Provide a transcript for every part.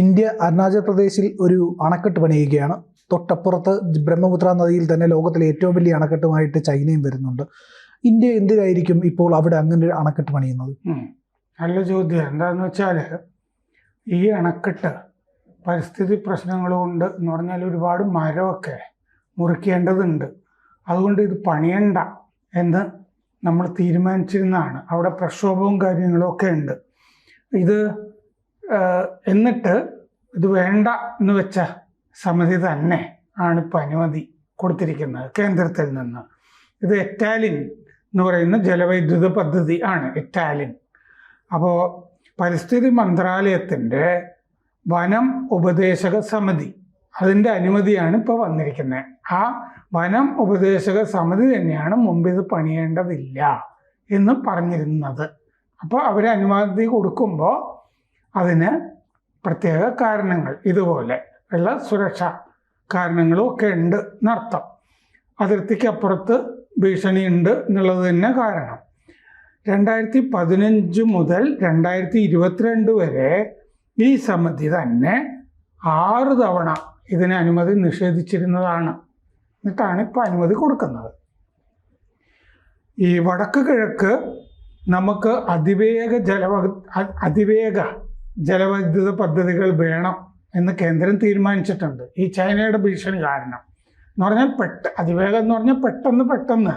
India Arunachal പ്രദേശിൽ ഒരു അണക്കെട്ട് പണിയുകയാണ്. തൊട്ടപ്പുറത്ത് ബ്രഹ്മപുത്ര നദിയിൽ തന്നെ ലോകത്തിലെ ഏറ്റവും വലിയ അണക്കെട്ടുമായിട്ട് ചൈനയും വരുന്നുണ്ട്. ഇന്ത്യ എന്തിനായിരിക്കും ഇപ്പോൾ അവിടെ അങ്ങനെ ഒരു അണക്കെട്ട് പണിയുന്നത്? നല്ല ചോദ്യം. എന്താണെന്ന് വെച്ചാൽ ഈ അണക്കെട്ട് പരിസ്ഥിതി പ്രശ്നങ്ങളുമുണ്ട് എന്ന് പറഞ്ഞാൽ ഒരുപാട് മരമൊക്കെ മുറിക്കേണ്ടതുണ്ട്. അതുകൊണ്ട് ഇത് പണിയണ്ട എന്ന് നമ്മൾ തീരുമാനിച്ചിരുന്നതാണ്. അവിടെ പ്രക്ഷോഭവും കാര്യങ്ങളും ഒക്കെ ഉണ്ട്. ഇത് എന്നിട്ട് ഇത് വേണ്ട എന്ന് വെച്ച സമിതി തന്നെ ആണ് ഇപ്പോൾ അനുമതി കൊടുത്തിരിക്കുന്നത് കേന്ദ്രത്തിൽ നിന്ന്. ഇത് എറ്റാലിൻ എന്ന് പറയുന്ന ജലവൈദ്യുത പദ്ധതി ആണ് ഇറ്റാലിൻ അപ്പോൾ പരിസ്ഥിതി മന്ത്രാലയത്തിന്റെ വനം ഉപദേശക സമിതി അതിന്റെ അനുമതിയാണ് ഇപ്പോൾ വന്നിരിക്കുന്നത്. ആ വനം ഉപദേശക സമിതി തന്നെയാണ് മുമ്പ് ഇത് പണിയേണ്ടതില്ല എന്ന് പറഞ്ഞിരുന്നത്. അപ്പോൾ അവർ അനുമതി കൊടുക്കുമ്പോൾ അതിന് പ്രത്യേക കാരണങ്ങൾ. ഇതുപോലെ ഉള്ള സുരക്ഷാ കാരണങ്ങളും ഒക്കെ ഉണ്ട് എന്നർത്ഥം. അതിർത്തിക്കപ്പുറത്ത് ഭീഷണി ഉണ്ട് എന്നുള്ളത് തന്നെ കാരണം. രണ്ടായിരത്തി പതിനഞ്ച് മുതൽ രണ്ടായിരത്തി ഇരുപത്തിരണ്ട് വരെ ഈ സമിതി തന്നെ ആറ് തവണ ഇതിന് അനുമതി നിഷേധിച്ചിരുന്നതാണ്. എന്നിട്ടാണ് ഇപ്പോൾ അനുമതി കൊടുക്കുന്നത്. ഈ വടക്ക് കിഴക്ക് നമുക്ക് അതിവേഗ ജലവ അതിവേഗ ജലവൈദ്യുത പദ്ധതികൾ വേണം എന്ന് കേന്ദ്രം തീരുമാനിച്ചിട്ടുണ്ട്. ഈ ചൈനയുടെ ഭീഷണി കാരണം. എന്ന് പറഞ്ഞാൽ പെട്ട അതിവേഗം എന്ന് പറഞ്ഞാൽ പെട്ടെന്ന് പെട്ടെന്ന്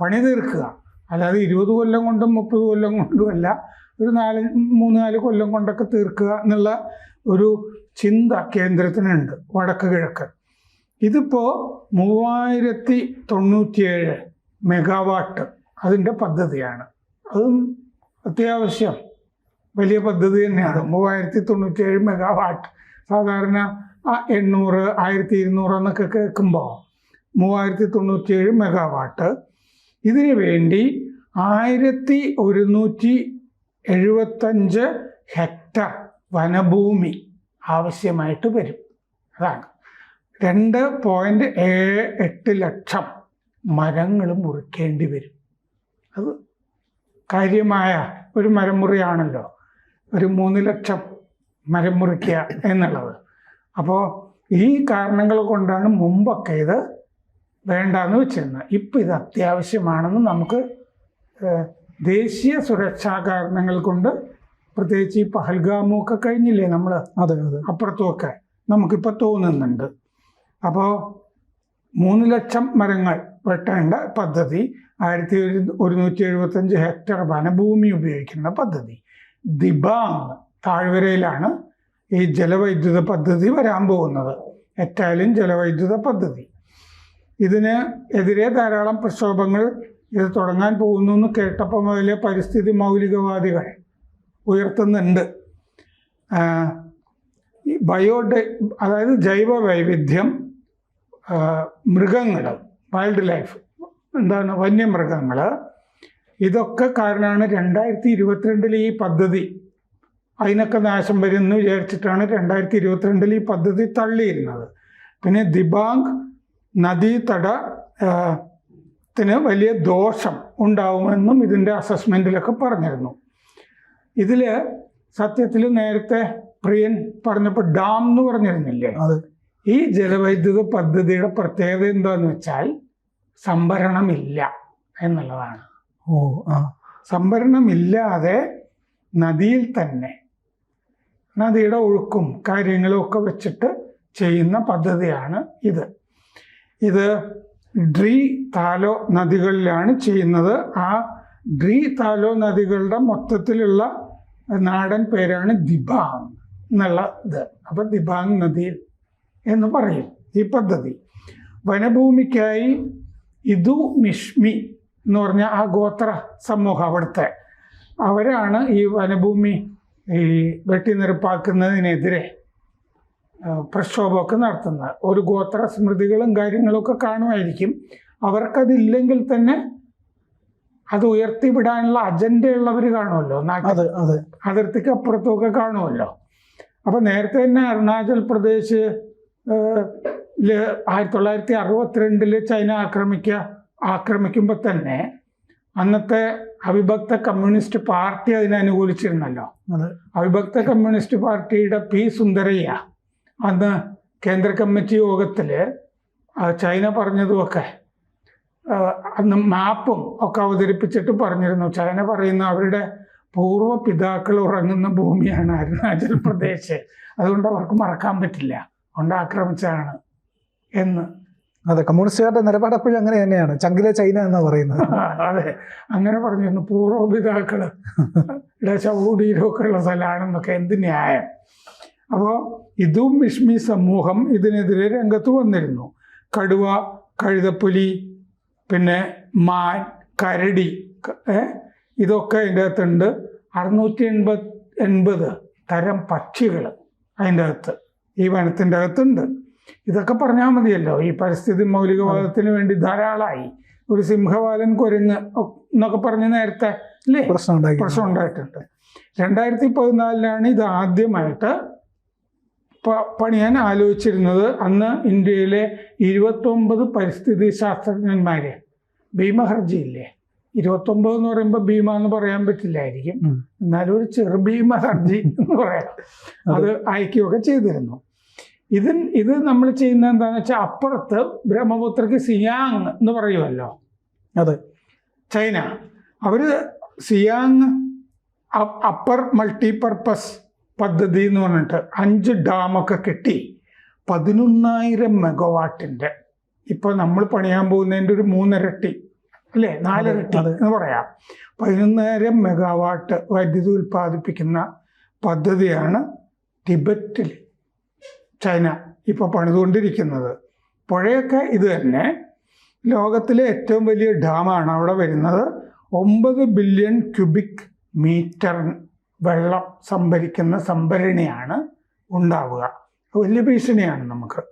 പണി തീർക്കുക. അല്ലാതെ ഇരുപത് കൊല്ലം കൊണ്ടും മുപ്പത് കൊല്ലം കൊണ്ടും അല്ല ഒരു നാല് മൂന്ന് നാല് കൊല്ലം കൊണ്ടൊക്കെ തീർക്കുക എന്നുള്ള ഒരു ചിന്ത കേന്ദ്രത്തിനുണ്ട് വടക്ക് കിഴക്ക്. ഇതിപ്പോൾ മൂവായിരത്തി തൊണ്ണൂറ്റിയേഴ് മെഗാവാട്ട് അതിന്റെ പദ്ധതിയാണ്. അതും അത്യാവശ്യം. വലിയ പദ്ധതി തന്നെയാണ്. മൂവായിരത്തി തൊണ്ണൂറ്റിയേഴ് മെഗാവാട്ട് സാധാരണ എണ്ണൂറ് ആയിരത്തി ഇരുന്നൂറ് എന്നൊക്കെ കേൾക്കുമ്പോൾ മൂവായിരത്തി തൊണ്ണൂറ്റിയേഴ് മെഗാവാട്ട് ഇതിനു വേണ്ടി ആയിരത്തി ഒരുന്നൂറ്റി എഴുപത്തഞ്ച് ഹെക്ടർ വനഭൂമി ആവശ്യമായിട്ട് വരും. അതാണ്. രണ്ട് പോയിന്റ് ഏഴ് എട്ട് ലക്ഷം മരങ്ങൾ മുറിക്കേണ്ടി വരും. അത് കാര്യമായ ഒരു മരം മുറിയാണല്ലോ ഒരു മൂന്ന് ലക്ഷം മരം മുറിക്കുക എന്നുള്ളത്. അപ്പോൾ ഈ കാരണങ്ങൾ കൊണ്ടാണ് മുമ്പൊക്കെ ഇത് വേണ്ടാന്ന് വെച്ചിരുന്നത്. ഇപ്പം ഇത് അത്യാവശ്യമാണെന്ന് നമുക്ക് ദേശീയ സുരക്ഷാ കാരണങ്ങൾ കൊണ്ട് പ്രത്യേകിച്ച് ഈ പഹൽഗാമും ഒക്കെ കഴിഞ്ഞില്ലേ നമ്മൾ അതെ അതെ. അപ്പുറത്തുമൊക്കെ നമുക്കിപ്പോൾ തോന്നുന്നുണ്ട്. അപ്പോൾ മൂന്ന് ലക്ഷം മരങ്ങൾ വെട്ടേണ്ട പദ്ധതി ആയിരത്തി ഒരു ഒരുന്നൂറ്റി എഴുപത്തഞ്ച് ഹെക്ടർ വനഭൂമി ഉപയോഗിക്കുന്ന പദ്ധതി ദിബാങ് താഴ്വരയിലാണ് ഈ ജലവൈദ്യുത പദ്ധതി വരാൻ പോകുന്നത്. എറ്റാലിൻ ജലവൈദ്യുത പദ്ധതി. ഇതിന് എതിരെ ധാരാളം പ്രക്ഷോഭങ്ങൾ ഇത് തുടങ്ങാൻ പോകുന്നു എന്ന് കേട്ടപ്പോൾ മുതലേ പരിസ്ഥിതി മൗലികവാദികൾ ഉയർത്തുന്നുണ്ട്. ബയോഡൈ അതായത് ജൈവ വൈവിധ്യം മൃഗങ്ങൾ വൈൽഡ് ലൈഫ് എന്താണ് വന്യമൃഗങ്ങൾ ഇതൊക്കെ കാരണമാണ് രണ്ടായിരത്തി ഇരുപത്തിരണ്ടിൽ ഈ പദ്ധതി. അതിനൊക്കെ നാശം വരുമെന്ന് വിചാരിച്ചിട്ടാണ് രണ്ടായിരത്തി ഇരുപത്തിരണ്ടിൽ ഈ പദ്ധതി തള്ളിയിരുന്നത്. പിന്നെ ദിബാങ് നദീതട തട ത്തിന് വലിയ ദോഷം ഉണ്ടാവുമെന്നും ഇതിന്റെ അസസ്മെന്റിലൊക്കെ പറഞ്ഞിരുന്നു. ഇതിൽ സത്യത്തിൽ നേരത്തെ പ്രിയൻ പറഞ്ഞപ്പോൾ ഡാം എന്ന് പറഞ്ഞിരുന്നില്ലേ? അത്. ഈ ജലവൈദ്യുത പദ്ധതിയുടെ പ്രത്യേകത എന്താണെന്ന് വെച്ചാൽ സംഭരണമില്ല എന്നുള്ളതാണ്. ഓ ആ. സംഭരണമില്ലാതെ നദിയിൽ തന്നെ നദിയുടെ ഒഴുക്കും കാര്യങ്ങളും ഒക്കെ വെച്ചിട്ട് ചെയ്യുന്ന പദ്ധതിയാണ് ഇത്. ഇത് ഡ്രീ താലോ നദികളിലാണ് ചെയ്യുന്നത്. ആ ഡ്രീ താലോ നദികളുടെ മൊത്തത്തിലുള്ള നാടൻ പേരാണ് ദിബാങ് എന്നുള്ള ഇത്. അപ്പം ദിബാങ് നദിയിൽ എന്ന് പറയും ഈ പദ്ധതി. വനഭൂമിക്കായി ഇതു മിഷ്മി എന്ന് പറഞ്ഞ ആ ഗോത്ര സമൂഹം അവിടുത്തെ. അവരാണ് ഈ വനഭൂമി ഈ വെട്ടിനിരപ്പാക്കുന്നതിനെതിരെ പ്രക്ഷോഭമൊക്കെ നടത്തുന്നത്. ഒരു ഗോത്ര സ്മൃതികളും കാര്യങ്ങളൊക്കെ കാണുമായിരിക്കും. അവർക്കതില്ലെങ്കിൽ തന്നെ അത് ഉയർത്തിവിടാനുള്ള അജണ്ടയുള്ളവർ കാണുമല്ലോ. അതെ അതെ. അതിർത്തിക്ക് അപ്പുറത്തുമൊക്കെ കാണുമല്ലോ. അപ്പോൾ നേരത്തെ തന്നെ അരുണാചൽ പ്രദേശ് ആയിരത്തി തൊള്ളായിരത്തി അറുപത്തിരണ്ടിൽ ചൈന ആക്രമിക്കുക ആക്രമിക്കുമ്പോൾ തന്നെ അന്നത്തെ അവിഭക്ത കമ്മ്യൂണിസ്റ്റ് പാർട്ടി അതിനെ അനുകൂലിച്ചിരുന്നല്ലോ. അതെ. അവിഭക്ത കമ്മ്യൂണിസ്റ്റ് പാർട്ടിയുടെ പി സുന്ദരയ്യ അന്ന് കേന്ദ്ര കമ്മിറ്റി യോഗത്തിൽ ചൈന പറഞ്ഞതുമൊക്കെ അന്ന് മാപ്പും ഒക്കെ അവതരിപ്പിച്ചിട്ട് പറഞ്ഞിരുന്നു. ചൈന പറയുന്ന അവരുടെ പൂർവ പിതാക്കൾ ഉറങ്ങുന്ന ഭൂമിയാണ് അരുണാചൽ പ്രദേശ്. അതുകൊണ്ട് അവർക്ക് മറക്കാൻ പറ്റില്ല. അതുകൊണ്ട് ആക്രമിച്ചാണ് എന്ന്. അതെ കമ്മ്യൂണിസ്റ്റുകാരുടെ നിലപാട് എപ്പോഴും അങ്ങനെ തന്നെയാണ്. ചങ്കിലെ ചൈന എന്നാ പറയുന്നത്. അതെ. അങ്ങനെ പറഞ്ഞിരുന്നു പൂർവപിതാക്കൾ ഇവിടെ ചവൂടിയിലൊക്കെ ഉള്ള സ്ഥലമാണെന്നൊക്കെ എന്ത് ന്യായം. അപ്പോൾ ഇതും വിഷ്മി സമൂഹം ഇതിനെതിരെ രംഗത്ത് വന്നിരുന്നു. കടുവ കഴുതപ്പുലി പിന്നെ മാൻ കരടി? ഇതൊക്കെ അതിന്റെ അകത്തുണ്ട്. അറുന്നൂറ്റി എൺപത് എൺപത് തരം പക്ഷികൾ അതിന്റെ അകത്ത് ഈ വനത്തിന്റെ അകത്തുണ്ട്. ഇതൊക്കെ പറഞ്ഞാൽ മതിയല്ലോ. ഈ പരിസ്ഥിതി മൗലികവാദത്തിന് വേണ്ടി ധാരാളമായി ഒരു സിംഹവാലൻ കുരങ്ങ് എന്നൊക്കെ പറഞ്ഞ് നേരത്തെ അല്ലേ? പ്രശ്നം പ്രശ്നം ഉണ്ടായിട്ടുണ്ട്. രണ്ടായിരത്തി പതിനാലിലാണ് ഇത് ആദ്യമായിട്ട് പണിയാൻ ആലോചിച്ചിരുന്നത് അന്ന് ഇന്ത്യയിലെ ഇരുപത്തൊമ്പത് പരിസ്ഥിതി ശാസ്ത്രജ്ഞന്മാരെ. ഭീമഹർജി ഇല്ലേ ഇരുപത്തൊമ്പത് എന്ന് പറയുമ്പോൾ ഭീമ എന്ന് പറയാൻ പറ്റില്ലായിരിക്കും. എന്നാലും ഒരു ചെറു ഭീമഹർജി എന്ന് പറയാം. അത് അയക്കുകയൊക്കെ ചെയ്തിരുന്നു. ഇത് ഇത് നമ്മൾ ചെയ്യുന്ന എന്താണെന്ന് വെച്ചാൽ അപ്പുറത്ത് ബ്രഹ്മപുത്രക്ക് സിയാങ് എന്ന് പറയുമല്ലോ അത് ചൈന. അവർ സിയാങ് അപ്പർ മൾട്ടിപർപ്പസ് പദ്ധതി എന്ന് പറഞ്ഞിട്ട് അഞ്ച് ഡാമൊക്കെ കെട്ടി പതിനൊന്നായിരം മെഗാവാട്ടിന്റെ ഇപ്പോൾ നമ്മൾ പണിയാൻ പോകുന്നതിന്റെ ഒരു മൂന്നിരട്ടി അല്ലേ? നാലിരട്ടി അതെ. എന്ന് പറയാം. പതിനൊന്നായിരം മെഗാവാട്ട് വൈദ്യുതി ഉൽപ്പാദിപ്പിക്കുന്ന പദ്ധതിയാണ് ടിബറ്റിൽ ചൈന ഇപ്പോൾ പണിതുകൊണ്ടിരിക്കുന്നത്. പുഴയൊക്കെ ഇത് തന്നെ. ലോകത്തിലെ ഏറ്റവും വലിയ ഡാമാണ് അവിടെ വരുന്നത്. ഒമ്പത് ബില്യൺ ക്യൂബിക് മീറ്റർ വെള്ളം സംഭരിക്കുന്ന സംഭരണിയാണ് ഉണ്ടാവുക. വലിയ ഭീഷണിയാണ് നമുക്ക്.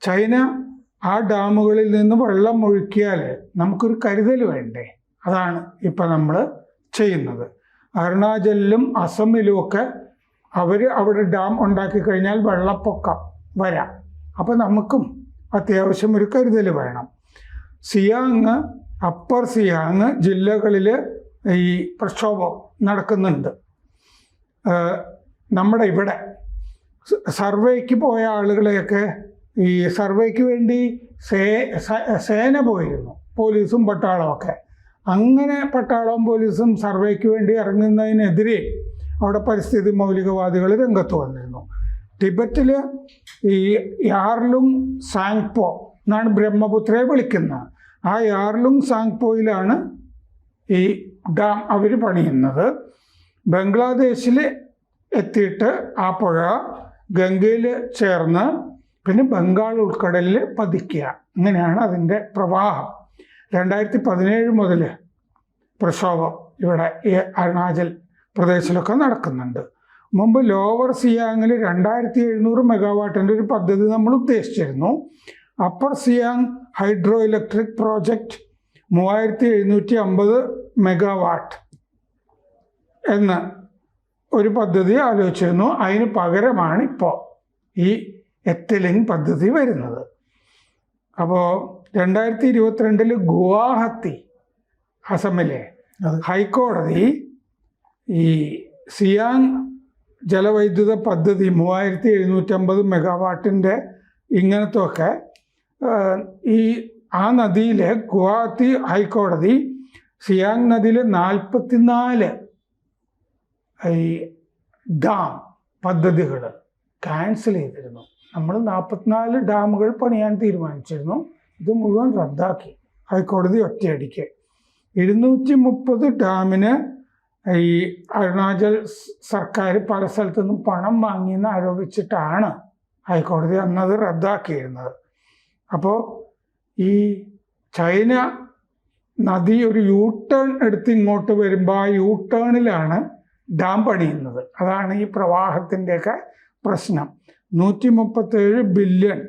ചൈന ആ ഡാമുകളിൽ നിന്ന് വെള്ളം ഒഴുക്കിയാൽ നമുക്കൊരു കരുതൽ വേണ്ടേ? അതാണ് ഇപ്പം നമ്മൾ ചെയ്യുന്നത്. അരുണാചലിലും അസമിലും ഒക്കെ അവർ അവിടെ ഡാം ഉണ്ടാക്കി കഴിഞ്ഞാൽ വെള്ളപ്പൊക്കം വരാം. അപ്പം നമുക്കും അത്യാവശ്യം ഒരു കരുതൽ വേണം. സിയാങ് അപ്പർ സിയാങ് ജില്ലകളിൽ ഈ പ്രക്ഷോഭം നടക്കുന്നുണ്ട്. നമ്മുടെ ഇവിടെ സർവേക്ക് പോയ ആളുകളെയൊക്കെ ഈ സർവേക്ക് വേണ്ടി സ- സേന പോയിരുന്നു പോലീസും പട്ടാളമൊക്കെ അങ്ങനെ പട്ടാളവും പോലീസും സർവേക്ക് വേണ്ടി ഇറങ്ങുന്നതിനെതിരെ അവിടെ പരിസ്ഥിതി മൗലികവാദികൾ രംഗത്ത് വന്നിരുന്നു. ടിബറ്റിൽ ഈ യാർലുങ് സാങ്പോ എന്നാണ് ബ്രഹ്മപുത്രയെ വിളിക്കുന്നത് ആ യാർലുങ് സാങ്പോയിലാണ് ഈ ഡാം അവർ പണിയുന്നത്. ബംഗ്ലാദേശിൽ എത്തിയിട്ട് ആ പുഴ ഗംഗയിൽ ചേർന്ന് പിന്നെ ബംഗാൾ ഉൾക്കടലിൽ പതിക്കുക. ഇങ്ങനെയാണ് അതിന്റെ പ്രവാഹം. രണ്ടായിരത്തി പതിനേഴ് മുതൽ പ്രക്ഷോഭം ഇവിടെ അരുണാചൽ പ്രദേശിലൊക്കെ നടക്കുന്നുണ്ട്. മുമ്പ് ലോവർ സിയാങ്ങിൽ രണ്ടായിരത്തി എഴുന്നൂറ് മെഗാവാട്ടിന്റെ ഒരു പദ്ധതി നമ്മൾ ഉദ്ദേശിച്ചിരുന്നു. Upper Siang hydro electric project മൂവായിരത്തി എഴുന്നൂറ്റി അമ്പത് മെഗാവാട്ട് എന്ന ഒരു പദ്ധതി ആലോചിച്ചിരുന്നു. അതിന് പകരമാണ് ഇപ്പോൾ ഈ എത്തലിങ് പദ്ധതി വരുന്നത്. അപ്പോൾ രണ്ടായിരത്തി ഇരുപത്തിരണ്ടിൽ ഗുവാഹത്തി അസമിലെ ഹൈക്കോടതി ഈ സിയാങ് ജലവൈദ്യുത പദ്ധതി മൂവായിരത്തി എഴുന്നൂറ്റമ്പത് മെഗാവാട്ടിന്റെ ഇങ്ങനത്തൊക്കെ ഈ ആ നദിയിലെ ഗുവാഹത്തി ഹൈക്കോടതി സിയാങ് നദിയിലെ നാൽപ്പത്തിനാല് ഈ ഡാം പദ്ധതികൾ ക്യാൻസൽ ചെയ്തിരുന്നു. നമ്മൾ നാൽപ്പത്തിനാല് ഡാമുകൾ പണിയാൻ തീരുമാനിച്ചിരുന്നു. ഇത് മുഴുവൻ റദ്ദാക്കി. ഹൈക്കോടതി ഒറ്റയടിക്ക്. ഇരുന്നൂറ്റി മുപ്പത് ഡാമിന് ഈ അരുണാചൽ സർക്കാർ പല സ്ഥലത്തു നിന്നും പണം വാങ്ങിയെന്ന് ആരോപിച്ചിട്ടാണ് ഹൈക്കോടതി അന്നത് റദ്ദാക്കിയിരുന്നത്. അപ്പോൾ ഈ ചൈന നദി ഒരു യൂ ടേൺ എടുത്ത് ഇങ്ങോട്ട് വരുമ്പോൾ ആ യൂ ടേണിലാണ് ഡാം പണിയുന്നത്. അതാണ് ഈ പ്രവാഹത്തിന്റെയൊക്കെ പ്രശ്നം. നൂറ്റി മുപ്പത്തേഴ് ബില്യൺ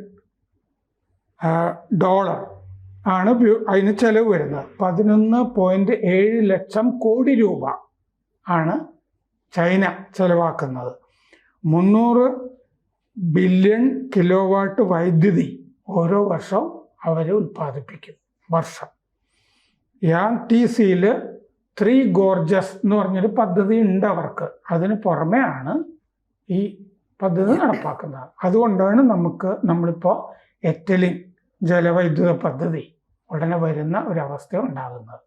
ഡോളർ ആണ് അതിന് ചെലവ് വരുന്നത്. പതിനൊന്ന് പോയിന്റ് ഏഴ് ലക്ഷം കോടി രൂപ. ആണ് ചൈന ചെലവാക്കുന്നത്. മുന്നൂറ് ബില്യൺ കിലോ വാട്ട് വൈദ്യുതി ഓരോ വർഷവും അവർ ഉൽപ്പാദിപ്പിക്കും വർഷം. യാങ് ടി സിയിൽ ത്രീ ഗോർജസ് എന്ന് പറഞ്ഞൊരു പദ്ധതി ഉണ്ട് അവർക്ക്. അതിന് പുറമെയാണ് ഈ പദ്ധതി നടപ്പാക്കുന്നത്. അതുകൊണ്ടാണ് നമുക്ക് നമ്മളിപ്പോൾ എറ്റലിൻ ജലവൈദ്യുത പദ്ധതി ഉടനെ വരുന്ന ഒരവസ്ഥ ഉണ്ടാകുന്നത്.